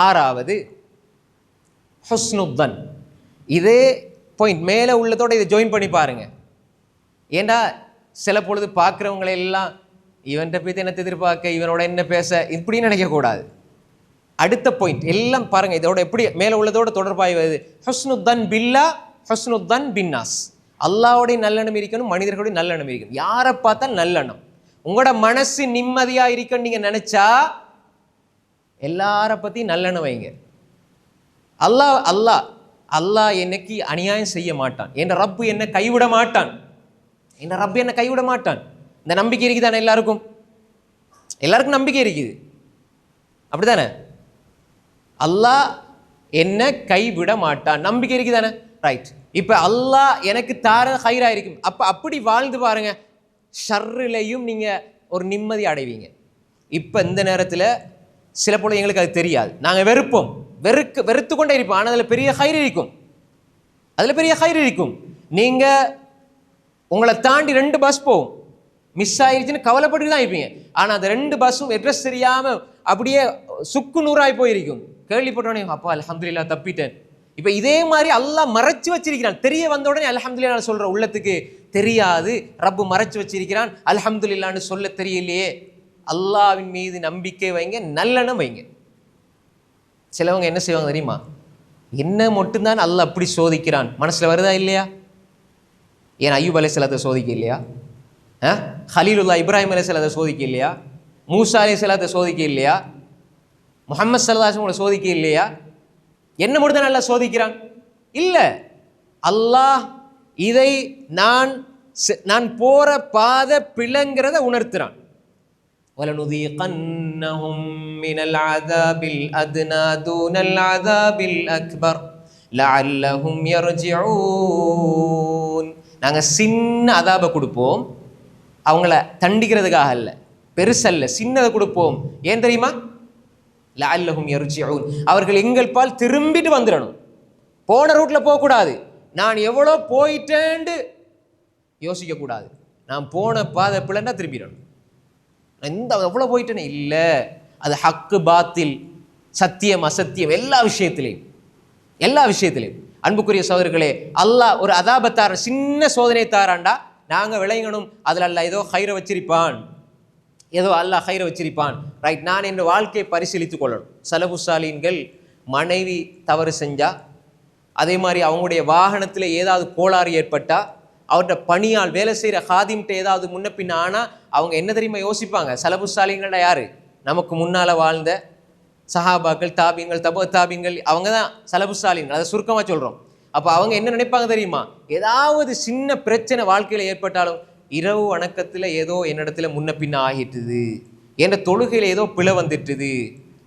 ஆறாவது ஹுஸ்னுத்தன். இதே பாயிண்ட் மேலே உள்ளதோட இதை ஜாயின் பண்ணி பாருங்கள் ஏண்டா சில பொழுது பார்க்குறவங்களை எல்லாம் இவன்கிட்ட போய் என்ன எதிர்பார்க்க இவனோட என்ன பேச இப்படின்னு நினைக்கக்கூடாது. அடுத்த பாயிண்ட் எல்லாம் பாருங்கள் இதோட எப்படி மேலே உள்ளதோட தொடர்பாய் வருது. ஹஸ்னுத்தன் பில்லா ஹஸ்னுத்தன் பின்னாஸ். அல்லாவோடைய நல்லெண்ணம் இருக்கணும் மனிதர்களுடைய நல்லெண்ணம் இருக்கணும். யாரை பார்த்தா நல்லெண்ணம். உங்களோட மனசு நிம்மதியாக இருக்கன்னு நீங்கள் நினச்சா எல்லார பற்றி நல்லெண்ணம் வைங்க. அல்லாஹ் அல்லாஹ் அல்லாஹ் என்னைக்கு அநியாயம் செய்ய மாட்டான். என் ரப்பு என்னை கைவிட மாட்டான். என் ரப்பு என்னை கைவிட மாட்டான். இந்த நம்பிக்கை இருக்குதானே எல்லாருக்கும்? எல்லாருக்கும் நம்பிக்கை இருக்குது. அப்படிதானே அல்லாஹ் என்ன கைவிட மாட்டான். நம்பிக்கை இருக்குதானே? ரைட் இப்போ அல்லாஹ் எனக்கு தார ஹைராக இருக்கும் அப்போ அப்படி வாழ்ந்து பாருங்க. ஷர்ரிலையும் நீங்கள் ஒரு நிம்மதி அடைவீங்க. இப்போ இந்த நேரத்தில் சில பொழுது எங்களுக்கு அது தெரியாது. நாங்கள் வெறுப்போம். வெறுக்கு வெறுத்து கொண்டே இருப்போம். ஆனால் அதில் பெரிய ஹைர் இருக்கும். அதில் பெரிய ஹைர் இருக்கும். நீங்கள் உங்களை தாண்டி ரெண்டு பஸ் போகும். மிஸ் ஆயிடுச்சுன்னு கவலைப்பட்டு தான் இருப்பீங்க. ஆனால் அந்த ரெண்டு பஸ்ஸும் அட்ரஸ் தெரியாமல் அப்படியே சுக்கு நூறாய் போயிருக்கும். கேள்விப்பட்டோடனே அப்பா அலமதுல்லா தப்பிட்டேன். இப்போ இதே மாதிரி அல்லாஹ் மறைச்சு வச்சிருக்கிறான். தெரிய வந்த உடனே அல்ஹம்துலில்லாஹ் சொல்கிற உள்ளத்துக்கு தெரியாது. ரப்பு மறைச்சு வச்சிருக்கிறான். அல்ஹம்துலில்லாஹ்னு சொல்ல தெரியலையே. அல்லாஹ்வின் மீது நம்பிக்கை வைங்க நல்லெண்ணம் வைங்க. சிலவங்க என்ன செய்வாங்க தெரியுமா? என்ன மட்டும்தான் அல்ல அப்படி சோதிக்கிறான். மனசில் வருதா இல்லையா? ஏன் ஐயூப் சிலத்தை சோதிக்க இல்லையா? ஆ? ஹலீலுல்லா இப்ராஹிம் அலை சிலத்தை சோதிக்க இல்லையா? மூசா அலைஹிஸ்ஸலாத்தை சோதிக்க இல்லையா? முஹம்மது சல்லாஹ் உங்களை சோதிக்க இல்லையா? என்ன மட்டும்தான் நல்லா சோதிக்கிறான்? இல்லை. அல்லாஹ் இதை நான் செ- நான் போகிற பாதை பிழைங்கிறத உணர்த்துறான். وَلَنُذِيقَنَّهُم مِّنَ الْعَذَابِ الْأَدْنَى دُونَ الْعَذَابِ الْأَكْبَرِ لَعَلَّهُمْ يَرْجِعُونَ நாங்க சின்ன அதாபை கொடுப்போம் அவங்கள தண்டிக்கிறதுக்காக அல்ல பெருசல்ல சின்னதை கொடுப்போம் ஏன் தெரியுமா லஅல்லஹும் யர்ஜிஊன் அவர்கள் எங்கள் பால் திரும்பிட்டு வந்துடணும் போன ரூட்ல போகக்கூடாது நான் எவ்வளோ போயிட்டேன்னு யோசிக்க கூடாது நான் போன பாதை பிள்ளைன்னா திரும்பிடணும் நான் இந்த எவ்வளோ போயிட்டேனே இல்லை. அது ஹக்கு பாத்தில் சத்தியம் அசத்தியம் எல்லா விஷயத்திலையும். எல்லா விஷயத்திலையும். அன்புக்குரிய சோதர்களே அல்லாஹ் ஒரு அதாபத்தார சின்ன சோதனை தாராண்டா நாங்கள் விளையணும் அதில் அல்ல ஏதோ ஹைரை வச்சிருப்பான். ஏதோ அல்லாஹ் ஹைரை வச்சிருப்பான். ரைட் நான் என் வாழ்க்கையை பரிசீலித்து கொள்ளணும். சலபுசாலீன்கள் மனைவி தவறு செஞ்சால் அதே மாதிரி அவங்களுடைய வாகனத்தில் ஏதாவது கோளாறு ஏற்பட்டால் அவர்கிட்ட பணியால் வேலை செய்கிற ஹாதிம்கிட்ட ஏதாவது முன்ன பின்ன ஆனால் அவங்க என்ன தெரியுமா யோசிப்பாங்க? சலபுசாலிங்கள்டா யார்? நமக்கு முன்னால் வாழ்ந்த சஹாபாக்கள் தாபியங்கள் தப தாபியங்கள் அவங்க தான் சலபுசாலின்கள் அதை சுருக்கமாக சொல்கிறோம் அப்போ அவங்க என்ன நினைப்பாங்க தெரியுமா? ஏதாவது சின்ன பிரச்சனை வாழ்க்கையில் ஏற்பட்டாலும் இரவு வணக்கத்தில் ஏதோ என்னிடத்துல முன்ன பின்ன ஆகிட்டுது. என்ற தொழுகையில் ஏதோ பிழை வந்துட்டுது.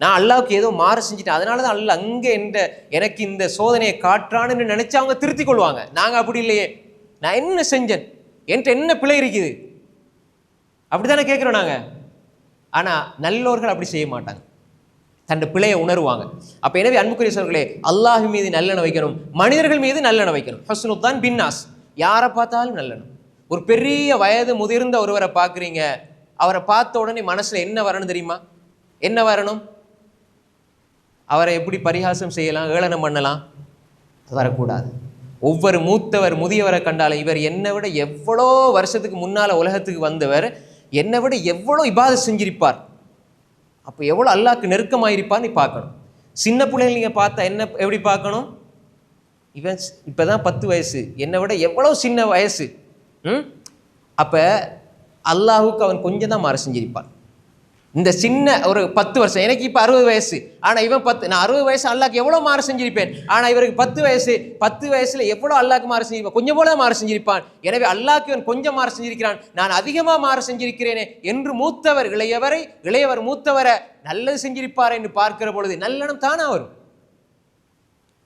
நான் அல்லாவுக்கு ஏதோ மாற செஞ்சுட்டேன். அதனால தான் அல்ல அங்கே என்ற எனக்கு இந்த சோதனையை காட்டுறான்னு நினச்சி அவங்க திருத்திக் கொள்வாங்க. நாங்கள் அப்படி இல்லையே. நான் என்ன செஞ்சேன்? என்கிட்ட என்ன பிழை இருக்குது? அப்படித்தானே கேட்குறோம் நாங்கள் ஆனால் நல்லோர்கள் அப்படி செய்ய மாட்டாங்க. தன் பிழையை உணருவாங்க. அப்போ எனவே அன்புக்குரிய சோர்களே அல்லாஹ் மீது நல்லெண்ணம் வைக்கணும். மனிதர்கள் மீது நல்லெண்ணம் வைக்கணும். ஹஸ்னுத்தான் பின்னாஸ் யாரை பார்த்தாலும் நல்லெண்ணம். ஒரு பெரிய வயது முதிர்ந்த ஒருவரை பார்க்குறீங்க. அவரை பார்த்த உடனே மனசில் என்ன வரணும் தெரியுமா? என்ன வரணும்? அவரை எப்படி பரிகாசம் செய்யலாம் ஏளனம் பண்ணலாம்? வரக்கூடாது. ஒவ்வொரு மூத்தவர் முதியவரை கண்டாலும் இவர் என்னை விட எவ்வளோ வருஷத்துக்கு முன்னால் உலகத்துக்கு வந்தவர் என்னை விட எவ்வளோ இபாதை செஞ்சிருப்பார். அப்போ எவ்வளோ அல்லாக்கு நெருக்கமாயிருப்பான்னு பார்க்கணும். சின்ன பிள்ளைங்க நீங்கள் பார்த்தா என்ன எப்படி பார்க்கணும்? இவன் இப்போ தான் பத்து வயசு. என்னை விட எவ்வளோ சின்ன வயசு. ம்? அப்போ அல்லாஹுக்கு அவன் கொஞ்சம் தான் மாற செஞ்சிருப்பான். இந்த சின்ன ஒரு பத்து வருஷம். எனக்கு இப்போ அறுபது வயசு. ஆனால் இவன் பத்து நான் அறுபது வயசு அல்லாக்கு எவ்வளோ மாறு செஞ்சிருப்பேன்? ஆனால் இவருக்கு பத்து வயசு பத்து வயசில் எவ்வளோ அல்லாக்கு மாறு செஞ்சிருப்பான் கொஞ்சம் போல மாறு செஞ்சிருப்பான். எனவே அல்லாக்கு இவன் கொஞ்சம் மாறு செஞ்சிருக்கிறான். நான் அதிகமாக மாறு செஞ்சிருக்கிறேனே என்று மூத்தவர் இளையவரை இளையவர் மூத்தவரை நல்லது செஞ்சிருப்பார் என்று பார்க்கிற பொழுது நல்லெண்ணம் தானே வரும்.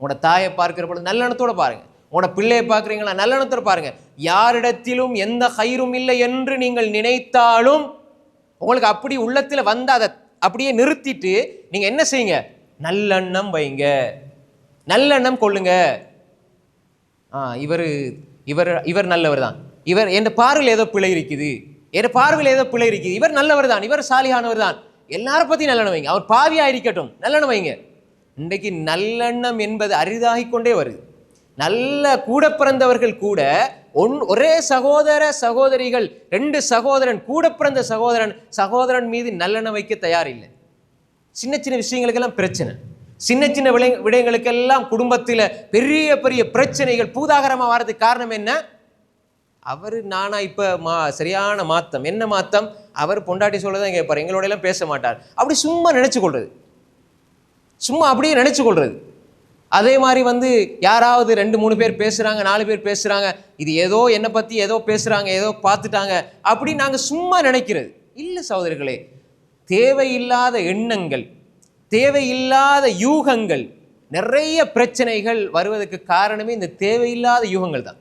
உங்களோட தாயை பார்க்கிற பொழுது நல்லெண்ணத்தோட பாருங்கள் உங்களோட பிள்ளையை பார்க்குறீங்களா? நல்லெண்ணத்தோட பாருங்கள் யாரிடத்திலும் எந்த கயிறும் இல்லை என்று நீங்கள் நினைத்தாலும் உங்களுக்கு அப்படி உள்ளத்தில் வந்து அதை அப்படியே நிறுத்திட்டு நீங்கள் என்ன செய்யுங்க? நல்லெண்ணம் வைங்க. நல்லெண்ணம் கொள்ளுங்க. ஆ இவர் இவர் இவர் நல்லவர் தான். இவர் என் பார்வையில் ஏதோ பிழை இருக்குது. என் பார்வையில் ஏதோ பிழை இருக்குது. இவர் நல்லவர் தான். இவர் சாலியானவர் தான். எல்லாரை பற்றி நல்லெண்ணம் வைங்க. அவர் பாவியாக இருக்கட்டும். நல்லெண்ணம் வைங்க. இன்றைக்கு நல்லெண்ணம் என்பது அரிதாகிக் கொண்டே வருது. நல்ல கூட பிறந்தவர்கள் கூட ஒன் ஒரே சகோதர சகோதரிகள் ரெண்டு சகோதரன் கூட பிறந்த சகோதரன் சகோதரன் மீது நல்லெண்ண வைக்க தயார் இல்லை சின்ன சின்ன விஷயங்களுக்கெல்லாம் பிரச்சனை. சின்ன சின்ன விளை விடயங்களுக்கெல்லாம் குடும்பத்தில் பெரிய பெரிய பிரச்சனைகள் பூதாகரமாக வர்றதுக்கு காரணம் என்ன? அவர் நானா இப்போ மா சரியான மாத்தம். என்ன மாத்தம்? அவர் பொண்டாட்டி சொல்லதான் கேட்பார். எங்களோட பேச மாட்டார். அப்படி சும்மா நினச்சி கொள்வது சும்மா அப்படியே நினச்சி கொள்வது அதே மாதிரி வந்து யாராவது ரெண்டு மூணு பேர் பேசுகிறாங்க நாலு பேர் பேசுகிறாங்க இது ஏதோ என்னை பற்றி ஏதோ பேசுகிறாங்க ஏதோ பார்த்துட்டாங்க அப்படின்னு நாங்கள் சும்மா நினைக்கிறது. இல்லை சகோதரர்களே தேவையில்லாத எண்ணங்கள் தேவையில்லாத யூகங்கள் நிறைய பிரச்சனைகள் வருவதற்கு காரணமே இந்த தேவையில்லாத யூகங்கள் தான்.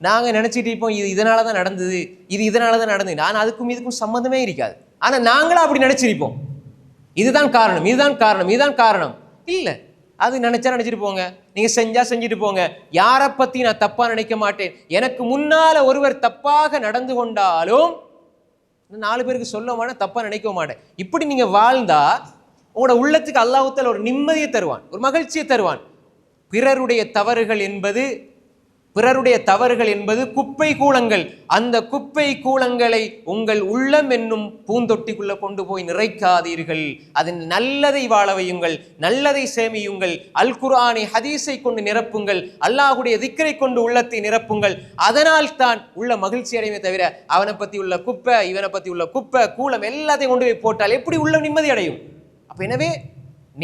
நாங்கள் நினச்சிட்டு இருப்போம் இது இதனால தான் நடந்தது இது இதனால தான் நடந்தது. நான் அதுக்கும் இதுக்கும் சம்மந்தமே இருக்காது. ஆனால் நாங்களும் அப்படி நினச்சிருப்போம். இதுதான் காரணம் இதுதான் காரணம் இதுதான் காரணம். இல்லை அது நினச்சா நினச்சிட்டு போங்க. நீங்கள் செஞ்சால் செஞ்சுட்டு போங்க. யாரை பற்றி நான் தப்பாக நினைக்க மாட்டேன். எனக்கு முன்னால் ஒருவர் தப்பாக நடந்து கொண்டாலும் நாலு பேருக்கு சொல்ல மாட்டேன் தப்பாக நினைக்க மாட்டேன். இப்படி நீங்கள் வாழ்ந்தா உங்களோட உள்ளத்துக்கு அல்லாஹுத்தால் ஒரு நிம்மதியை தருவான் ஒரு மகிழ்ச்சியை தருவான். பிறருடைய தவறுகள் என்பது பிறருடைய தவறுகள் என்பது குப்பை கூலங்கள் அந்த குப்பை கூலங்களை உங்கள் உள்ளம் என்னும் பூந்தொட்டிக்குள்ளே கொண்டு போய் நிறைக்காதீர்கள். அதன் நல்லதை வாழ வையுங்கள் நல்லதை சேமியுங்கள் அல் குரானை ஹதீஸை கொண்டு நிரப்புங்கள் அல்லாஹுடைய திக்கரை கொண்டு உள்ளத்தை நிரப்புங்கள். அதனால் தான் உள்ள மகிழ்ச்சி அடையுமே தவிர அவனை பற்றி உள்ள குப்பை இவனை பற்றி உள்ள குப்பை கூலம் எல்லாத்தையும் கொண்டு போய் போட்டால் எப்படி உள்ள நிம்மதி அடையும்? அப்போ எனவே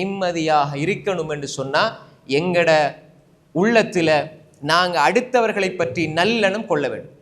நிம்மதியாக இருக்கணும் என்று சொன்னால் எங்கட உள்ளத்தில் நாங்கள் அடுத்தவர்களை பற்றி நல்லெண்ணம் கொள்ள வேண்டும்.